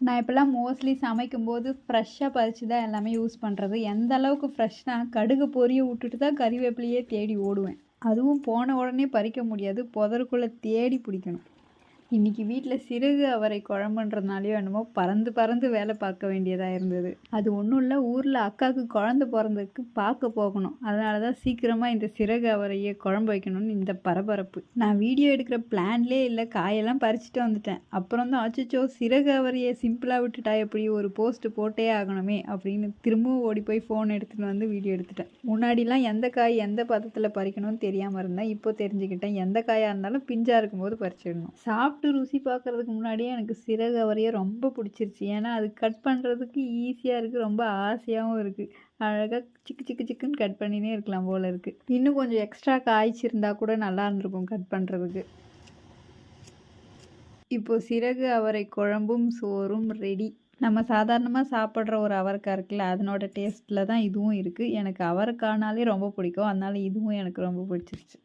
நான் இப்போல்லாம் மோஸ்ட்லி சமைக்கும்போது ஃப்ரெஷ்ஷாக பறித்து தான் எல்லாமே யூஸ் பண்ணுறது எந்த அளவுக்கு ஃப்ரெஷ்னா கடுகு பொரிய விட்டுட்டு தான் கறிவேப்பிலையே தேடி ஓடுவேன். அதுவும் போன உடனே பறிக்க முடியாது. புதருக்குள்ளே தேடி பிடிக்கணும். இன்றைக்கி வீட்டில் சிறகு அவரை குழம்புன்றதுனாலையோ என்னமோ பறந்து பறந்து வேலை பார்க்க வேண்டியதாக இருந்தது. அது ஒன்றும் இல்லை ஊரில் அக்காவுக்கு குழந்த பிறந்ததுக்கு பார்க்க போகணும். அதனால தான் சீக்கிரமாக இந்த சிறகு அவரையை குழம்பு வைக்கணும்னு இந்த பரபரப்பு. நான் வீடியோ எடுக்கிற பிளான்லே இல்லை காயெல்லாம் பறிச்சுட்டு வந்துட்டேன். அப்புறம் தான் அச்சுச்சோ சிறகு அவரையை சிம்பிளாக விட்டுட்டா எப்படி ஒரு போஸ்ட் போட்டே ஆகணுமே அப்படின்னு திரும்பவும் ஓடி போய் ஃபோன் எடுத்துகிட்டு வந்து வீடியோ எடுத்துட்டேன். முன்னாடிலாம் எந்த காய் எந்த பதத்தில் பறிக்கணும்னு தெரியாமல் இருந்தேன். இப்போ தெரிஞ்சுக்கிட்டேன். எந்த காயாக இருந்தாலும் பிஞ்சாக இருக்கும்போது பறிச்சிடணும். சாப்பிட்டு சாப்பிட்டு ருசி பார்க்குறதுக்கு முன்னாடியே எனக்கு சிறகு அவரையே ரொம்ப பிடிச்சிருச்சு. ஏன்னா அது கட் பண்ணுறதுக்கு ஈஸியாக இருக்குது ரொம்ப ஆசையாகவும் இருக்குது அழகாக சிக்கு சிக்கு சிக்குன்னு கட் பண்ணினே இருக்கலாம் போல் இருக்குது இன்னும் கொஞ்சம் எக்ஸ்ட்ரா காய்ச்சிருந்தா கூட நல்லா இருந்திருக்கும் கட் பண்ணுறதுக்கு இப்போ சிறகு அவரை குழம்பும் சோறும் ரெடி நம்ம சாதாரணமாக சாப்பிட்ற ஒரு அவரைக்காய் இருக்குல்ல அதனோட டேஸ்ட்டில் தான் இதுவும் இருக்குது எனக்கு அவரைக்காய்னாலே ரொம்ப பிடிக்கும். அதனால இதுவும் எனக்கு ரொம்ப பிடிச்சிருச்சு.